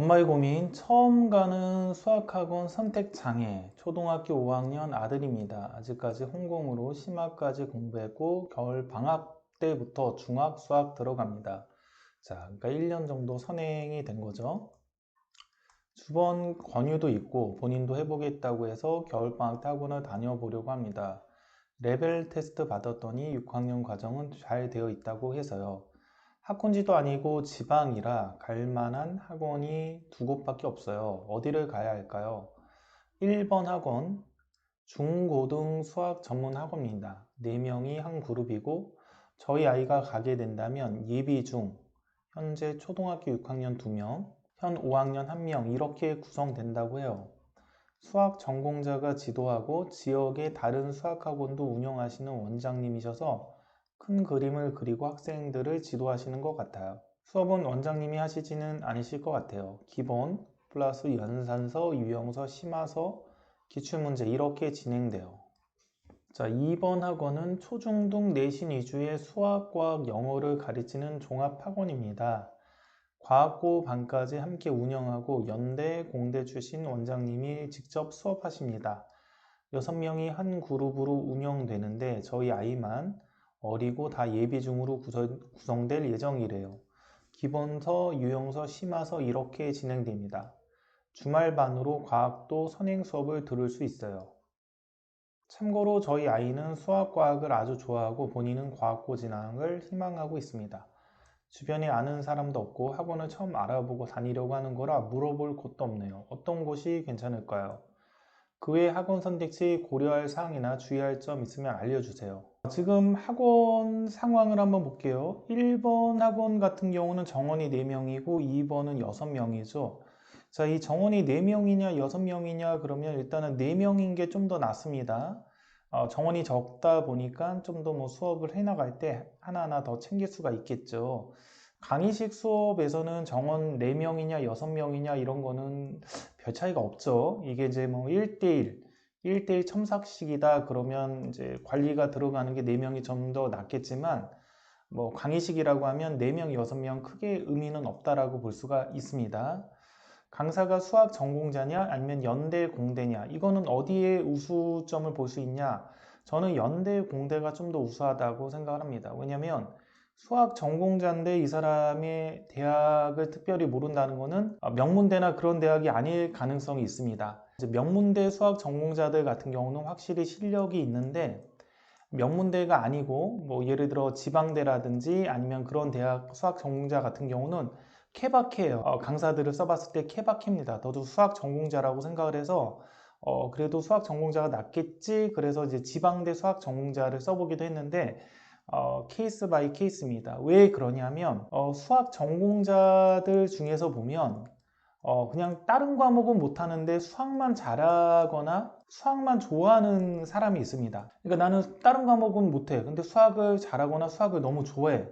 엄마의 고민 처음 가는 수학학원 선택 장애 초등학교 5학년 아들입니다. 아직까지 홍콩으로 심화까지 공부했고 겨울 방학 때부터 중학 수학 들어갑니다. 자, 그러니까 1년 정도 선행이 된 거죠. 주번 권유도 있고 본인도 해보겠다고 해서 겨울 방학 때 학원을 다녀보려고 합니다. 레벨 테스트 받았더니 6학년 과정은 잘 되어 있다고 해서요. 학군지도 아니고 지방이라 갈 만한 학원이 두 곳밖에 없어요. 어디를 가야 할까요? 1번 학원, 중고등 수학 전문 학원입니다. 4명이 한 그룹이고 저희 아이가 가게 된다면 예비 중, 현재 초등학교 6학년 2명, 현 5학년 1명 이렇게 구성된다고 해요. 수학 전공자가 지도하고 지역의 다른 수학학원도 운영하시는 원장님이셔서 큰 그림을 그리고 학생들을 지도하시는 것 같아요. 수업은 원장님이 하시지는 않으실 것 같아요. 기본, 플러스 연산서, 유형서, 심화서, 기출문제 이렇게 진행돼요. 자, 2번 학원은 초중등 내신 위주의 수학, 과학, 영어를 가르치는 종합학원입니다. 과학고 반까지 함께 운영하고 연대, 공대 출신 원장님이 직접 수업하십니다. 6명이 한 그룹으로 운영되는데 저희 아이만 어리고 다 예비 중으로 구성, 될 예정이래요. 기본서, 유형서, 심화서 이렇게 진행됩니다. 주말반으로 과학도 선행 수업을 들을 수 있어요. 참고로 저희 아이는 수학과학을 아주 좋아하고 본인은 과학고 진학을 희망하고 있습니다. 주변에 아는 사람도 없고 학원을 처음 알아보고 다니려고 하는 거라 물어볼 곳도 없네요. 어떤 곳이 괜찮을까요? 그 외 학원 선택 시 고려할 사항이나 주의할 점 있으면 알려주세요. 지금 학원 상황을 한번 볼게요. 1번 학원 같은 경우는 정원이 4명이고 2번은 6명이죠. 자, 이 정원이 4명이냐 6명이냐 그러면 일단은 4명인 게 좀 더 낫습니다. 어, 정원이 적다 보니까 좀 더 뭐 수업을 해나갈 때 하나하나 더 챙길 수가 있겠죠. 강의식 수업에서는 정원 4명이냐 6명이냐 이런 거는 별 차이가 없죠. 이게 이제 뭐 1대1, 1대1 첨삭식이다 그러면 이제 관리가 들어가는 게 4명이 좀 더 낫겠지만 뭐 강의식이라고 하면 4명, 6명 크게 의미는 없다라고 볼 수가 있습니다. 강사가 수학 전공자냐 아니면 연대 공대냐 이거는 어디에 우수점을 볼 수 있냐 저는 연대 공대가 좀 더 우수하다고 생각을 합니다. 왜냐하면 수학 전공자인데 이 사람의 대학을 특별히 모른다는 것은 명문대나 그런 대학이 아닐 가능성이 있습니다. 명문대 수학 전공자들 같은 경우는 확실히 실력이 있는데 명문대가 아니고 뭐 예를 들어 지방대라든지 아니면 그런 대학 수학 전공자 같은 경우는 케바케예요. 어, 강사들을 써봤을 때 케바케입니다. 너도 수학 전공자라고 생각을 해서 어, 그래도 수학 전공자가 낫겠지. 그래서 이제 지방대 수학 전공자를 써보기도 했는데 어, 케이스 바이 케이스입니다. 왜 그러냐면 어, 수학 전공자들 중에서 보면 어, 그냥 다른 과목은 못하는데 수학만 잘하거나 수학만 좋아하는 사람이 있습니다. 그러니까 나는 다른 과목은 못해. 근데 수학을 잘하거나 수학을 너무 좋아해.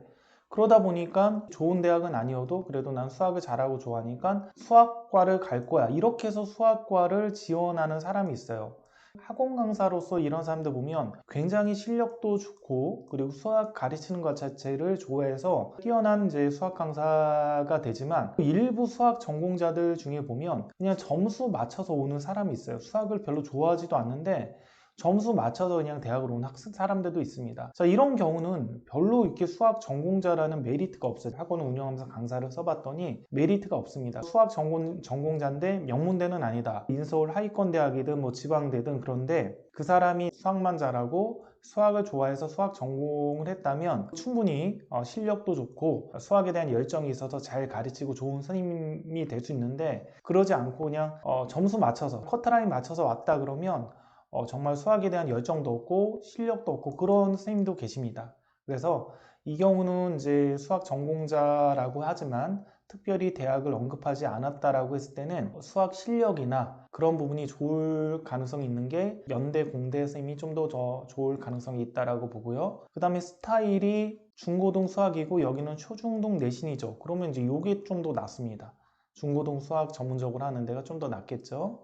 그러다 보니까 좋은 대학은 아니어도 그래도 난 수학을 잘하고 좋아하니까 수학과를 갈 거야. 이렇게 해서 수학과를 지원하는 사람이 있어요. 학원 강사로서 이런 사람들 보면 굉장히 실력도 좋고 그리고 수학 가르치는 것 자체를 좋아해서 뛰어난 이제 수학 강사가 되지만 일부 수학 전공자들 중에 보면 그냥 점수 맞춰서 오는 사람이 있어요. 수학을 별로 좋아하지도 않는데 점수 맞춰서 그냥 대학을 온 학생 사람들도 있습니다. 자, 이런 경우는 별로 이렇게 수학 전공자라는 메리트가 없어요. 학원을 운영하면서 강사를 써봤더니 메리트가 없습니다. 수학 전공, 전공자인데 명문대는 아니다. 인서울 하위권 대학이든 뭐 지방대든 그런데 그 사람이 수학만 잘하고 수학을 좋아해서 수학 전공을 했다면 충분히 어, 실력도 좋고 수학에 대한 열정이 있어서 잘 가르치고 좋은 선생님이 될 수 있는데 그러지 않고 그냥 어, 점수 맞춰서 커트라인 맞춰서 왔다 그러면 어, 정말 수학에 대한 열정도 없고 실력도 없고 그런 선생님도 계십니다. 그래서 이 경우는 이제 수학 전공자라고 하지만 특별히 대학을 언급하지 않았다라고 했을 때는 수학 실력이나 그런 부분이 좋을 가능성이 있는 게 연대 공대 선생님이 좀 더 좋을 가능성이 있다라고 보고요. 그 다음에 스타일이 중고등 수학이고 여기는 초중등 내신이죠. 그러면 이제 이게 좀 더 낫습니다. 중고등 수학 전문적으로 하는 데가 좀 더 낫겠죠.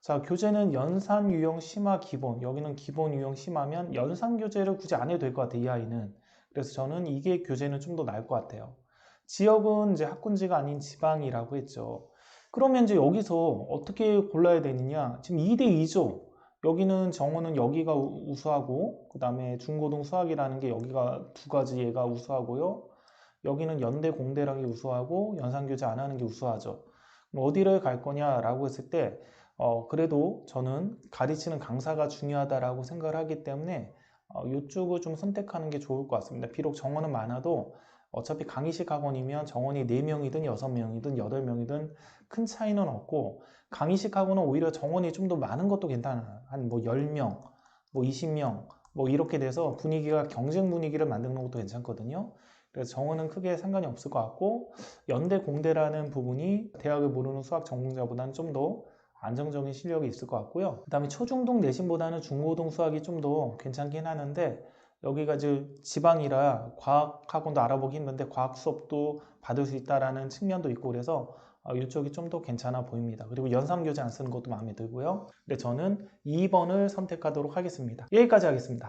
자, 교재는 연산, 유형, 심화, 기본. 여기는 기본, 유형, 심화면 연산 교재를 굳이 안 해도 될 것 같아요, 이 아이는. 그래서 저는 이게 교재는 좀 더 나을 것 같아요. 지역은 이제 학군지가 아닌 지방이라고 했죠. 그러면 이제 여기서 어떻게 골라야 되느냐? 지금 2대 2죠. 여기는 정원은 여기가 우- 우수하고 그 다음에 중고등 수학이라는 게 여기가 두 가지 얘가 우수하고요. 여기는 연대 공대랑이 우수하고 연산교재 안 하는 게 우수하죠. 그럼 어디를 갈 거냐라고 했을 때 어, 그래도 저는 가르치는 강사가 중요하다라고 생각을 하기 때문에 어, 이쪽을 좀 선택하는 게 좋을 것 같습니다. 비록 정원은 많아도 어차피 강의식 학원이면 정원이 4명이든 6명이든 8명이든 큰 차이는 없고 강의식 학원은 오히려 정원이 좀 더 많은 것도 괜찮아요. 한 뭐 10명, 뭐 20명, 뭐 이렇게 돼서 분위기가 경쟁 분위기를 만드는 것도 괜찮거든요. 그래서 정원은 크게 상관이 없을 것 같고 연대 공대라는 부분이 대학을 모르는 수학 전공자보다는 좀더 안정적인 실력이 있을 것 같고요. 그 다음에 초중등 내신보다는 중고등 수학이 좀 더 괜찮긴 하는데 여기가 이제 지방이라 과학 학원도 알아보기 힘든데 과학 수업도 받을 수 있다라는 측면도 있고 그래서 어, 이쪽이 좀 더 괜찮아 보입니다. 그리고 연상교재 안 쓰는 것도 마음에 들고요. 근데 저는 2번을 선택하도록 하겠습니다. 여기까지 하겠습니다.